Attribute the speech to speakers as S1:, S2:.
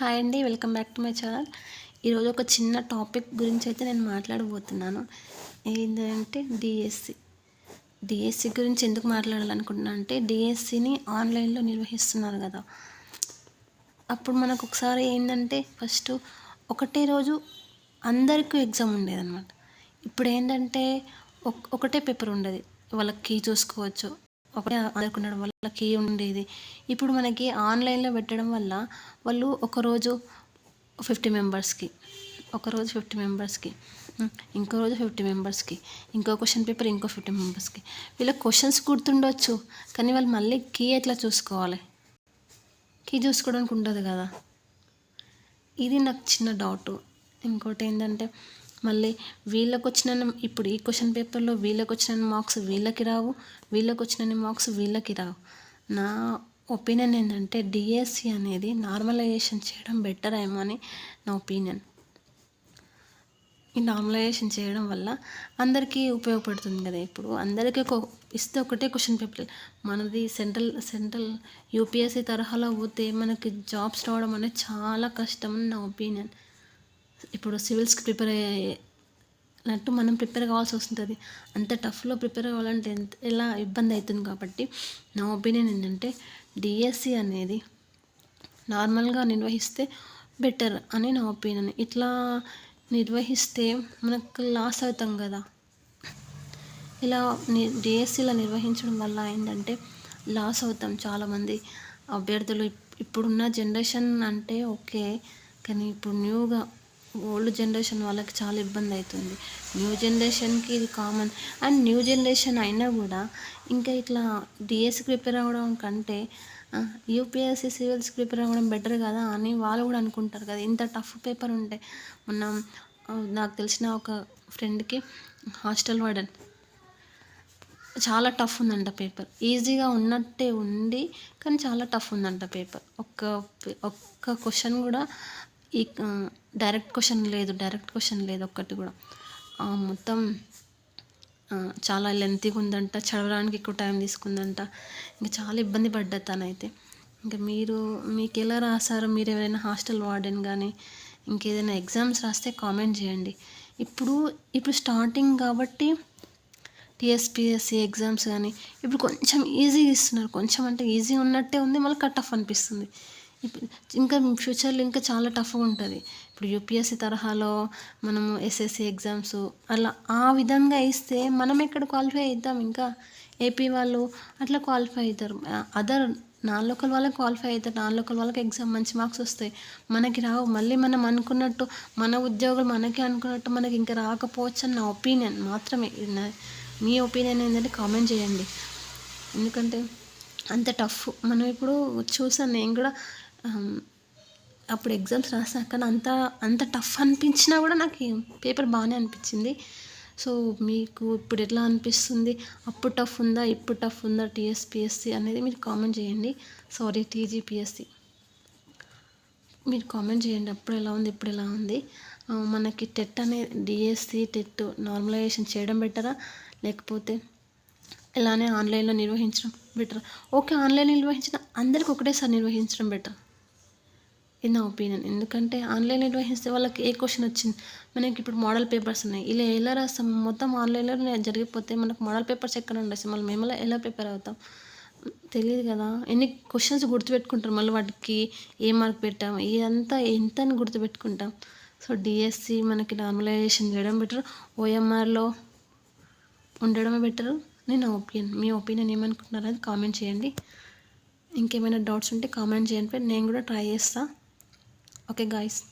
S1: Hi అండి welcome back to my channel. ఈరోజు ఒక చిన్న టాపిక్ గురించి అయితే నేను మాట్లాడబోతున్నాను. ఏంటంటే డిఎస్సి డిఎస్సి గురించి ఎందుకు మాట్లాడాలనుకుంటున్నా అంటే డిఎస్సిని ఆన్లైన్లో నిర్వహిస్తున్నారు కదా. అప్పుడు మనకు ఒకసారి ఏంటంటే ఫస్ట్ ఒకటే రోజు అందరికీ ఎగ్జామ్ ఉండేది అనమాట ఇప్పుడు ఏంటంటే ఒకటే పేపర్ ఉండేది. వాళ్ళకి కీ చూసుకోవచ్చు ఒకటే అందరికి వల్ల కీ ఉండేది. ఇప్పుడు మనకి ఆన్లైన్లో పెట్టడం వల్ల వాళ్ళు ఒకరోజు ఫిఫ్టీ మెంబర్స్కి ఒకరోజు ఫిఫ్టీ మెంబర్స్కి ఇంకో రోజు ఫిఫ్టీ మెంబర్స్కి ఇంకో క్వశ్చన్ పేపర్ ఇంకో ఫిఫ్టీ మెంబర్స్కి. వీళ్ళకి క్వశ్చన్స్ గుర్తుండొచ్చు కానీ వాళ్ళు మళ్ళీ కీ ఎట్లా చూసుకోవాలి? కీ చూసుకోవడానికి ఉండదు కదా. ఇది నాకు చిన్న డౌట్. ఇంకోటి ఏంటంటే మళ్ళీ వీళ్ళకు వచ్చిన ఇప్పుడు ఈ క్వశ్చన్ పేపర్లో వీళ్ళకి వచ్చిన మార్క్స్ వీళ్ళకి రావు వీళ్ళకు వచ్చిన మార్క్స్ వీళ్ళకి రావు. నా ఒపీనియన్ ఏంటంటే డిఎస్సి అనేది నార్మలైజేషన్ చేయడం బెటర్ ఏమో అని నా ఒపీనియన్ ఈ నార్మలైజేషన్ చేయడం వల్ల అందరికీ ఉపయోగపడుతుంది కదా ఇప్పుడు. అందరికీ ఇస్తే ఒకటే క్వశ్చన్ పేపర్ మనది సెంట్రల్ సెంట్రల్ యూపీఎస్సీ తరహాలో పోతే మనకి జాబ్స్ రావడం అనేది చాలా కష్టం అని నా ఒపీనియన్ ఇప్పుడు సివిల్స్కి ప్రిపేర్ అయ్యేటట్టు మనం ప్రిపేర్ కావాల్సి వస్తుంది అంత టఫ్లో ప్రిపేర్ కావాలంటే ఎంత ఎలా ఇబ్బంది అవుతుంది కాబట్టి నా ఒపీనియన్ ఏంటంటే డిఎస్సి అనేది నార్మల్గా నిర్వహిస్తే బెటర్ అని నా ఒపీనియన్. ఇట్లా నిర్వహిస్తే మనకు లాస్ అవుతాం కదా. ఇలా డిఎస్సిలో నిర్వహించడం వల్ల ఏంటంటే లాస్ అవుతాం చాలామంది. అభ్యర్థులు ఇప్పుడున్న జనరేషన్ అంటే ఓకే కానీ ఇప్పుడు న్యూగా ఓల్డ్ జనరేషన్ వాళ్ళకి చాలా ఇబ్బంది అవుతుంది. న్యూ జనరేషన్కి ఇది కామన్ అండ్ న్యూ జనరేషన్ అయినా కూడా ఇంకా ఇట్లా డిఎస్సి ప్రిపేర్ అవ్వడం కంటే యూపీఎస్సీ సివిల్స్ ప్రిపేర్ అవ్వడం బెటర్ కదా అని వాళ్ళు కూడా అనుకుంటారు కదా. ఇంత టఫ్ పేపర్ ఉంటే మొన్న నాకు తెలిసిన ఒక ఫ్రెండ్కి హాస్టల్ వార్డెన్ చాలా టఫ్ ఉందంట పేపర్ ఈజీగా ఉన్నట్టే ఉండి కానీ చాలా టఫ్ ఉందంట పేపర్ ఒక్క ఒక్క క్వశ్చన్ కూడా ఈ డైరెక్ట్ క్వశ్చన్ లేదు డైరెక్ట్ క్వశ్చన్ లేదు ఒక్కటి కూడా. మొత్తం చాలా లెంతీగా ఉందంట చదవడానికి ఎక్కువ టైం తీసుకుందంట. ఇంకా చాలా ఇబ్బంది పడ్డా తనైతే. ఇంకా మీరు మీకు ఎలా రాసారో మీరు ఎవరైనా హాస్టల్ వార్డెన్ కానీ ఇంకేదైనా ఎగ్జామ్స్ రాస్తే కామెంట్ చేయండి. ఇప్పుడు ఇప్పుడు స్టార్టింగ్ కాబట్టి టీఎస్పిఎస్సి ఎగ్జామ్స్ కానీ ఇప్పుడు కొంచెం ఈజీగా ఇస్తున్నారు. కొంచెం అంటే ఈజీ ఉన్నట్టే ఉంది మళ్ళీ కట్ ఆఫ్ అనిపిస్తుంది. ఇంకా ఫ్యూచర్లో ఇంకా చాలా టఫ్గా ఉంటుంది. ఇప్పుడు యూపీఎస్సీ తరహాలో మనము ఎస్ఎస్సి ఎగ్జామ్స్ అలా ఆ విధంగా ఇస్తే మనం ఎక్కడ క్వాలిఫై అవుతాం? ఇంకా ఏపీ వాళ్ళు అట్లా క్వాలిఫై అవుతారు. అదర్ నాన్ లోకల్ వాళ్ళకి క్వాలిఫై అవుతారు. నాన్ లోకల్ వాళ్ళకి ఎగ్జామ్ మంచి మార్క్స్ వస్తాయి. మనకి రావు. మళ్ళీ మనం అనుకున్నట్టు మన ఉద్యోగులు మనకి అనుకున్నట్టు మనకి ఇంకా రాకపోవచ్చు అని నా ఒపీనియన్ మాత్రమే. మీ ఒపీనియన్ ఏంటంటే కామెంట్ చేయండి. ఎందుకంటే అంత టఫ్. మనం ఇప్పుడు చూసాను నేను కూడా అప్పుడు ఎగ్జామ్స్ రాసాక అంత అంత టఫ్ అనిపించినా కూడా నాకు పేపర్ బాగానే అనిపించింది. సో మీకు ఇప్పుడు ఎట్లా అనిపిస్తుంది? అప్పుడు టఫ్ ఉందా? ఇప్పుడు టఫ్ ఉందా? టీఎస్పిఎస్సి అనేది మీరు కామెంట్ చేయండి. సారీ టీజీపీఎస్సి మీరు కామెంట్ చేయండి. అప్పుడు ఎలా ఉంది? ఇప్పుడు ఎలా ఉంది? మనకి టెట్ అనేది డిఎస్సి టెట్ నార్మలైజేషన్ చేయడం బెటరా? లేకపోతే ఇలానే ఆన్లైన్లో నిర్వహించడం బెటర్? ఓకే ఆన్లైన్ నిర్వహించిన అందరికి ఒకటేసారి నిర్వహించడం బెటర్? ఇది నా ఒపీనియన్ ఎందుకంటే ఆన్లైన్ నిర్వహిస్తే వాళ్ళకి ఏ క్వశ్చన్ వచ్చింది. మనకి ఇప్పుడు మోడల్ పేపర్స్ ఉన్నాయి. ఇలా ఎలా రాస్తాం? మొత్తం ఆన్లైన్లో జరిగిపోతే మనకు మోడల్ పేపర్స్ ఎక్కడ ఉండొచ్చు మళ్ళీ మేము ఎలా ప్రిపేర్ అవుతాం? తెలియదు కదా. ఎన్ని క్వశ్చన్స్ గుర్తుపెట్టుకుంటారు? మళ్ళీ వాటికి ఏ మార్క్ పెట్టాం? ఇదంతా ఎంత అని గుర్తుపెట్టుకుంటాం. సో డిఎస్సి మనకి నార్మలైజేషన్ చేయడం బెటర్ ఓఎంఆర్లో ఉండడమే బెటర్ నేను ఒపీనియన్ మీ ఒపీనియన్ ఏమనుకుంటున్నారు అది కామెంట్ చేయండి. ఇంకేమైనా డౌట్స్ ఉంటే కామెంట్ చేయండి. నేను కూడా ట్రై చేస్తాను Okay guys.